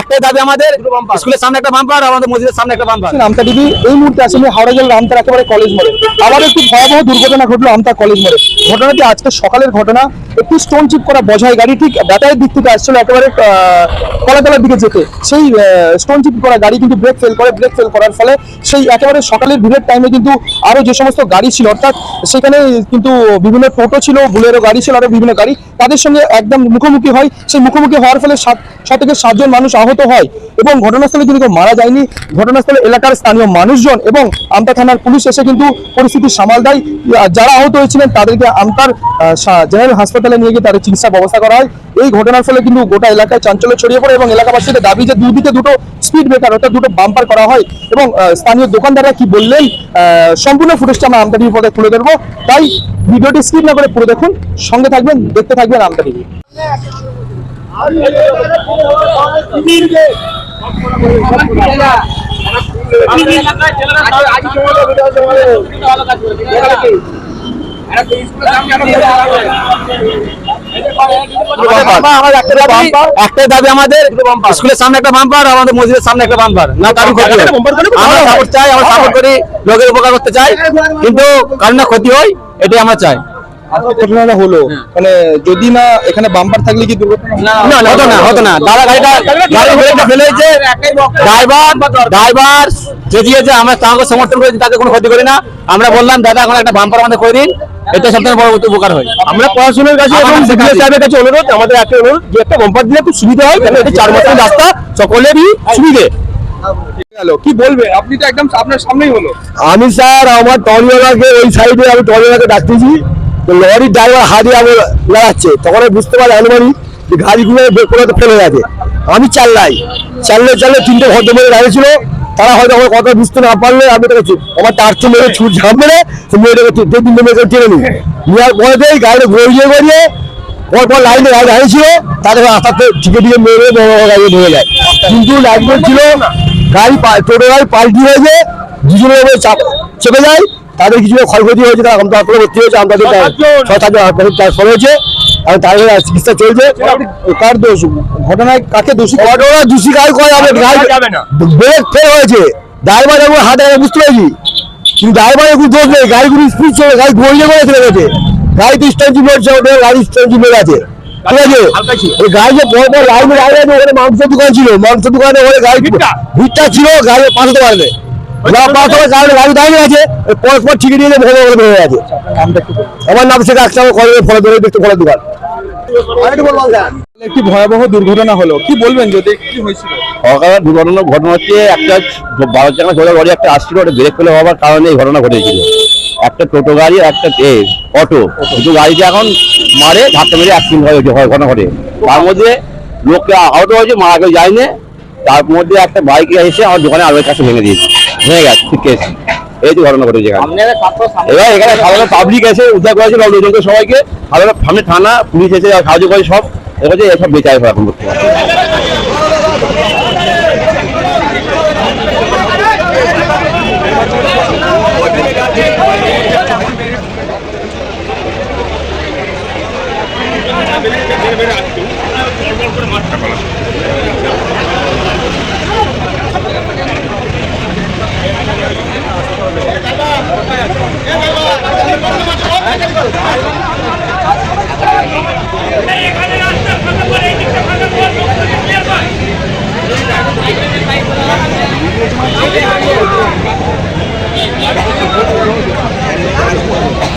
একটাই দাবি আমাদের স্কুলের সামনে একটা বাম্পার আমাদের মসজিদের সামনে একটা বাম্পার আমতা দিদি এই মুহূর্তে আসলে হাওড়া জেলার আমতার একেবারে কলেজ মোড়ে। আবার একটি ভয়াবহ দুর্ঘটনা ঘটলো আমতা কলেজ মোড়ে। ঘটনাটি আজকে সকালের ঘটনা। একটি স্টোন চিপ করা বঝাই গাড়ি, ঠিক ব্যাটারির দিক থেকে আসছিল একেবারে কলাতলার দিকে যেতে। সেই স্টোন চিপ করা গাড়ি কিন্তু ব্রেক ফেল করে ব্রেক ফেল করার ফলে সেই একেবারে সকালের ভিড়ের টাইমে কিন্তু আরও যে সমস্ত গাড়ি ছিল, অর্থাৎ সেখানে কিন্তু বিভিন্ন টোটো ছিল, বুলেরো গাড়ি ছিল, আরও বিভিন্ন গাড়ি, তাদের সঙ্গে একদম মুখোমুখি হয়। সেই মুখোমুখি হওয়ার ফলে ছ থেকে সাতজন মানুষ আহত হয় এবং ঘটনাস্থলে কিন্তু মারা যায়নি। ঘটনাস্থলে এলাকার স্থানীয় মানুষজন এবং আমতা থানার পুলিশ এসে কিন্তু পরিস্থিতি সামাল দেয়। যারা আহত হয়েছিলেন তাদেরকে আমতার জেনারেল হাসপাতালে নিয়ে গিয়ে তাদের চিকিৎসা ব্যবস্থা করা হয়। এই ঘটনার ফলে কিন্তু গোটা এলাকায় চাঞ্চল্য ছড়িয়ে পড়ে এবং এলাকাবাসীদের দাবি যে দুদিকে দুটো স্পিড ব্রেকার অর্থাৎ দুটো বাম্পার করা হয় এবং স্থানীয় দোকানদাররা কি বললেন সম্পূর্ণ ফুটেজটা আমরা আমতা টিভি পদে তুলে ধরবো। তাই ভিডিওটি স্কিপ না করে পুরো দেখুন। সঙ্গে থাকবেন, দেখতে থাকবেন টিভি। একটাই দাবি আমাদের, স্কুলের সামনে একটা বাম্পার আমাদের মসজিদের সামনে একটা বাম্পার না কারণ ক্ষতি আমরা সাপোর্ট চাই, আমরা সাপোর্ট করি, লোকের উপকার করতে চাই, কিন্তু কারণ ক্ষতি হয়, এটাই আমরা চাই। ঘটনাটা হলো? মানে যদি না এখানে বাম্পার থাকলে কি দুর্ঘটনা না না, হতো না হতো না। দাদা গাড়িটা গাড়ি ব্রেকটা ফেলে হয়েছে ড্রাইভার ড্রাইভার চেঁচিয়েছে আমরা তাকে সমর্থন করেছি তাকে কোনো ক্ষতি করি না। আমরা বললাম দাদা এখন একটা বাম্পার আমাদের করে দিন। এটা সবথেকে বড় উপকার হয়। আমরা পড়াশোনার কাছে এবং বিডিও সাহেবের কাছে অনুরোধ আমাদের একটা অনুরোধ যে একটা বাম্পার দিলে একটু সুবিধা হয় কারণ এটা চার মাসের রাস্তা সকলেরই সুবিধে। কি বলবে? আপনি তো একদম আপনার সামনেই হলো। আমি স্যার আমার টলিওয়ালাকে ওই সাইডে আমি টলিওয়ালাকে ডাকতেছি। লরির ড্রাইভার হাতে আমি লাগাচ্ছে। তখন আমি বুঝতে পারি আনুমানিক যে গাড়িগুলো কোথাও ফেলে গেছে। আমি চাল্লাই। চাললে চাললে তিনটে ভদ্রমহিলা দাঁড়িয়েছিল। তারা হয়তো আমার কথা বুঝতে না পারলে আমি চুপ- আমার তার চেয়ে মেরে ছুট ঝাঁপ মেরে সে মেয়েটাকে দু তিনটে মেয়েকে টেনে নিই নেওয়ার পরে দিয়ে গাড়িটা গড়িয়ে গড়িয়ে পর পর লাইনে গাড়ি দাঁড়িয়েছিল, তাদের আস্তে ঠিকে ঠিকে মেরে বড় গাড়ি ধরে যায়। কিন্তু লাইন ছিল, গাড়ি টোটো গাড়ি পাল্টি হয়েছে দুজনের উপরে চাপ চেপে যায়। তাদের কিছু ক্ষয়ক্ষতি হয়েছে তারা আমরা হাসপাতালে ভর্তি হয়েছে আমাদের ট্রান্সফার হয়েছে আর তাদের চিকিৎসা চলছে। কার দোষ? ঘটনায় কাকে দোষী ঘটনা দূষি গাড়ি করে আমাদের ব্রেক ফেল হয়েছে। ড্রাইভার এবং হাতে বুঝতে পেরেছি। কিন্তু ড্রাইভারের কোনো দোষ নেই গাড়িগুলো স্পিড চলে গাড়ি গড়িয়ে করে চলে গেছে। গাড়ি তো স্ট্যান্ড মেরেছে ওদের গাড়ি স্ট্যান্ড মেরে আছে। ঠিক আছে? ওই গাড়ি যে বড় বড় লাইনে আছে ওখানে মাংসের দোকান ছিল মাংসের দোকানে ওখানে গাড়ি ভিড়টা? ছিল গাড়ি পাঠাতে পারবে কারণে গাড়ি দাঁড়িয়ে আছে। ওই পরস্পর ঠিকই দিয়ে ভেঙে ভেঙে বেড়ে গেছে। আমার নাম ফলে ধরে দেখতে দোকান। একটি ভয়াবহ দুর্ঘটনা হলো। কি বলবেন যদি কি হয়েছিল? সকালে দুর্ঘটনা ঘটনা হচ্ছে একটা বারো চাকা ছোট গাড়ি একটা আসছিল ওটা ব্রেক ফেলে হওয়ার কারণে এই ঘটনা ঘটেছিল। একটা টোটো গাড়ি একটা অটো। দুটো গাড়িতে এখন মারে ধাক্কা মেরে অ্যাক্সিডেন্ট হয় ঘটনা ঘটে। তার মধ্যে লোককে আহত হয়েছে মারা কেউ যায়নি। তার মধ্যে একটা বাইকে এসে আমার দোকানে আরও কাছে ভেঙে দিয়েছে। ভেঙে গেছে ঠিক কেস এই তো ঘটনা ঘটেছে এবার এখানে সাধারণ পাবলিক এসে উদ্ধার করেছে লোকজনকে সবাইকে। সাধারণ সামনে থানা পুলিশ এসে সাহায্য করে সব। এবার এসব বেচায় এখন বর্তমানে Thank you.